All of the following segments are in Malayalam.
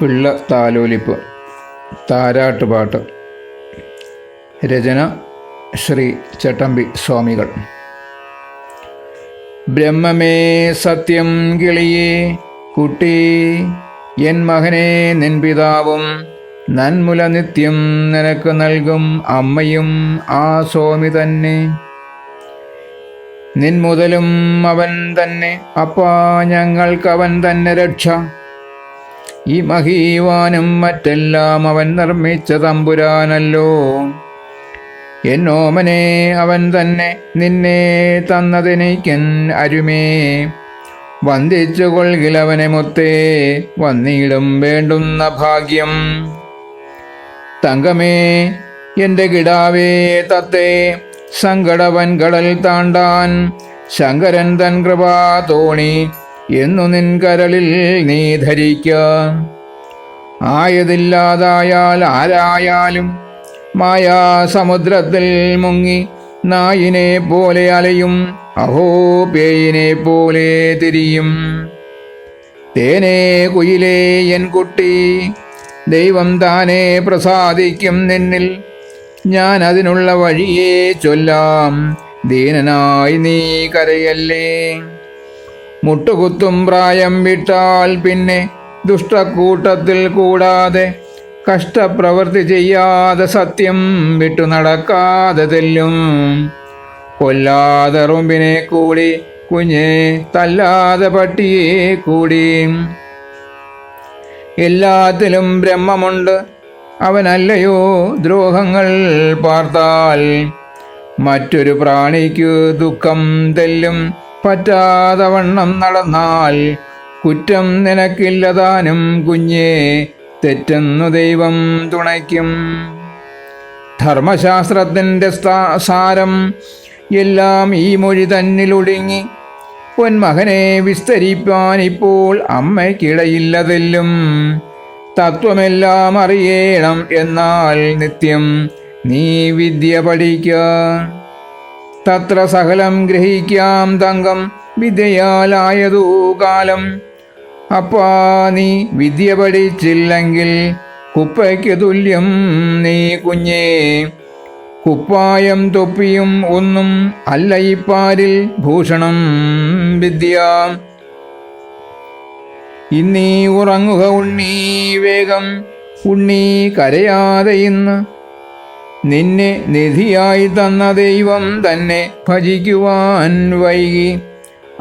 പിള്ള താലോലിപ്പ് താരാട്ടുപാട്ട്. രചന ശ്രീ ചട്ടമ്പി സ്വാമികൾ. ബ്രഹ്മമേ സത്യം കിളിയേ കുട്ടി എൻ മകനെ നിൻ പിതാവും നന്മുല നിത്യം നിനക്ക് നൽകും അമ്മയും ആ സ്വാമി തന്നെ. നിൻ മുതലും അവൻ തന്നെ അപ്പാ ഞങ്ങൾക്കവൻ തന്നെ രക്ഷ. ഈ മഹീവാനും മറ്റെല്ലാം അവൻ നിർമ്മിച്ച തമ്പുരാനല്ലോ. എന്നോമനെ അവൻ തന്നെ നിന്നെ തന്നതിനേക്കൻ അരുമേ. വന്ദിച്ചു കൊൽകിലവനെ മുത്തേ വന്നിടും വേണ്ടുന്ന ഭാഗ്യം. തങ്കമേ എന്റെ കിടാവേ തത്തേ സങ്കടവൻ കടൽ താണ്ടാൻ ശങ്കരൻ തൻ കൃപാ തോണി എന്നു നിൻ കരളിൽ നീ ധരിക്ക. ആയതില്ലാതായാൽ ആരായാലും മായാ സമുദ്രത്തിൽ മുങ്ങി നായിനെ പോലെ അലയും അഹോ പേയിനെ പോലെ തിരിയും. തേനേ കുയിലേ എൻ കുട്ടി ദൈവം താനെ പ്രസാദിക്കും നിന്നിൽ. ഞാൻ അതിനുള്ള വഴിയെ ചൊല്ലാം ദീനനായി നീ കരയല്ലേ. മുട്ടുകുത്തും പ്രായം വിട്ടാൽ പിന്നെ ദുഷ്ടക്കൂട്ടത്തിൽ കൂടാതെ കഷ്ടപ്രവൃത്തി ചെയ്യാതെ സത്യം വിട്ടു നടക്കാതെ തെല്ലും. കൊല്ലാതെ റുമ്പിനെ കൂടി കുഞ്ഞെ തല്ലാതെ പട്ടിയെ കൂടി. എല്ലാത്തിലും ബ്രഹ്മമുണ്ട് അവനല്ലയോ ദ്രോഹങ്ങൾ പാർത്താൽ. മറ്റൊരു പ്രാണിക്കു ദുഃഖം തെല്ലും. പറ്റാതെ വണ്ണം നടന്നാൽ കുറ്റം നിനക്കില്ലതാനും കുഞ്ഞേ തെറ്റെന്നു ദൈവം തുണയ്ക്കും. ധർമ്മശാസ്ത്രത്തിന്റെ സാരം എല്ലാം ഈ മൊഴി തന്നിലൊടുങ്ങി പൊന്മകനെ വിസ്തരിപ്പാൻ ഇപ്പോൾ അമ്മയ്ക്കിടയില്ലതെല്ലും. തത്വമെല്ലാം അറിയണം എന്നാൽ നിത്യം നീ വിദ്യ പഠിക്ക. തത്ര സകലം ഗ്രഹിക്കാം തങ്കം വിദ്യയാലായതു കാലം. അപ്പാ നീ വിദ്യ പഠിച്ചില്ലെങ്കിൽ കുപ്പയ്ക്ക് തുല്യം നീ കുഞ്ഞേ. കുപ്പായം തൊപ്പിയും ഒന്നും അല്ല ഇപ്പാരിൽ ഭൂഷണം വിദ്യ. ഇന്നീ ഉറങ്ങുക ഉണ്ണീ വേഗം ഉണ്ണീ കരയാതെ ഇന്ന് നിന്നെ നിധിയായി തന്ന ദൈവം തന്നെ ഭജിക്കുവാൻ വൈകി.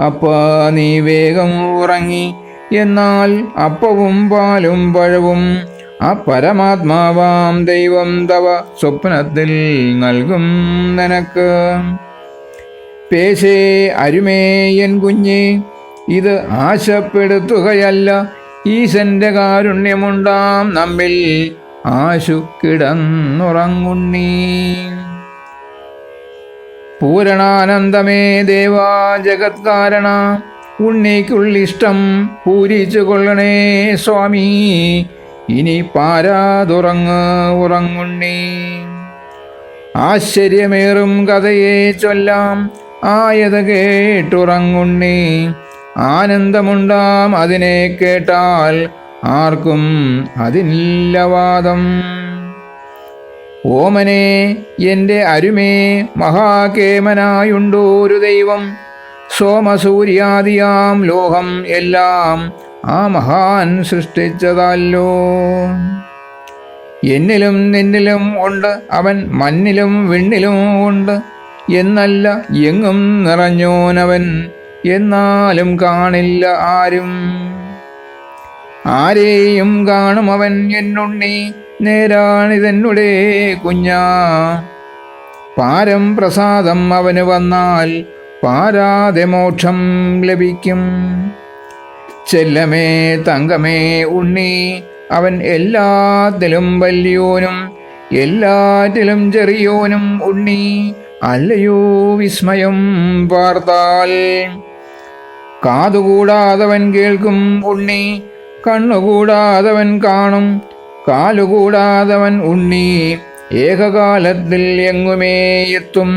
അപ്പാ നീ വേഗം ഉറങ്ങി. എന്നാൽ അപ്പവും പാലും പഴവും ആ പരമാത്മാവാം ദൈവം തവ സ്വപ്നത്തിൽ നൽകും നിനക്ക്. പേശേ അരുമേയൻ കുഞ്ഞേ ഇത് ആശപ്പെടുത്തുകയല്ല. ഈശന്റെ കാരുണ്യമുണ്ടാം നമ്മിൽ. ആശു കിടന്നുറങ്ങുണ്ണീ പൂരണാനന്ദമേ ദേവാ ജഗത്കാരണ. ഉണ്ണിക്കുള്ളിഷ്ടം പൂരിച്ചു കൊള്ളണേ സ്വാമി. ഇനി പാരാതുറങ്ങ് ഉറങ്ങുണ്ണി ആശ്ചര്യമേറും കഥയെ ചൊല്ലാം ആയത് കേട്ടുറങ്ങുണ്ണി ആനന്ദമുണ്ടാം അതിനെ കേട്ടാൽ ആർക്കും അതിനില്ല വാദം. ഓമനെ എന്റെ അരുമേ മഹാകേമനായുണ്ടോ ഒരു ദൈവം. സോമസൂര്യാദിയാം ലോഹം എല്ലാം ആ മഹാൻ സൃഷ്ടിച്ചതല്ലോ. എന്നിലും നിന്നിലും ഉണ്ട് അവൻ മണ്ണിലും വിണ്ണിലും ഉണ്ട്. എന്നല്ല എങ്ങും നിറഞ്ഞോനവൻ എന്നാലും കാണില്ല ആരും. ആരെയും കാണും അവൻ എന്നുണ്ണി നേരാണിതെന്നുടേ കുഞ്ഞാ. പാരം പ്രസാദം അവന് വന്നാൽ പാരാതെ മോക്ഷം ലഭിക്കും. ചെല്ലമേ തങ്കമേ ഉണ്ണി അവൻ എല്ലാത്തിലും വല്യോനും എല്ലാറ്റിലും ചെറിയോനും ഉണ്ണി അല്ലയോ വിസ്മയം പാർത്താൽ കാതുകൂടാതവൻ കേൾക്കും ഉണ്ണി കണ്ണുകൂടാതവൻ കാണും. കാലുകൂടാതവൻ ഉണ്ണി ഏകകാലത്തിൽ എങ്ങുമേ എത്തും.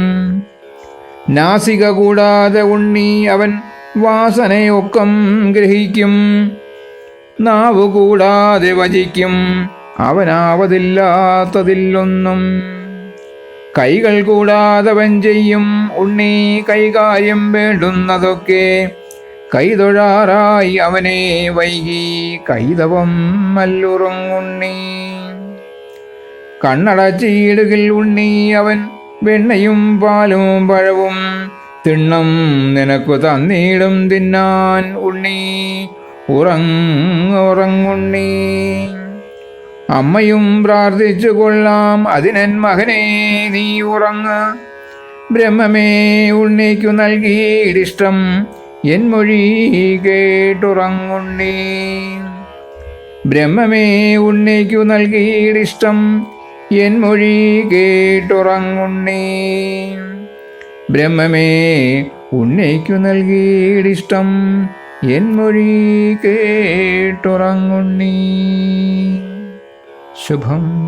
നാസിക കൂടാതെ ഉണ്ണി അവൻ വാസനയൊക്കം ഗ്രഹിക്കും. നാവുകൂടാതെ വചിക്കും. അവനാവതില്ലാത്തതില്ലൊന്നും കൈകൾ കൂടാതവൻ ചെയ്യും. ഉണ്ണി കൈകാര്യം വേണ്ടുന്നതൊക്കെ കൈതൊഴാറായി അവനെ വൈകി കൈതവം മല്ലുറങ്ങുണ്ണി കണ്ണടച്ചിടുകിൽ ഉണ്ണി അവൻ വെണ്ണയും പാലും പഴവും തിണ്ണം നിനക്കു തന്നീടും തിന്നാൻ ഉണ്ണി. ഉറങ്ങുറങ്ങുണ്ണി അമ്മയും പ്രാർത്ഥിച്ചു കൊള്ളാം അതിനൻ മകനെ നീ ഉറങ്ങ. ബ്രഹ്മമേ ഉണ്ണിക്കു നൽകിയിടിഷ്ടം എൻ മൊഴി കേട്ടുറങ്ങുണ്ണി. ബ്രഹ്മമേ ഉണ്ണിക്കു നൽകിയിടിഷ്ടം എൻ മൊഴി കേട്ടുറങ്ങുണ്ണി. ബ്രഹ്മമേ ഉണ്ണിക്കു നൽകിയിടിഷ്ടം എൻ മൊഴി കേട്ടുറങ്ങുണ്ണി. ശുഭം.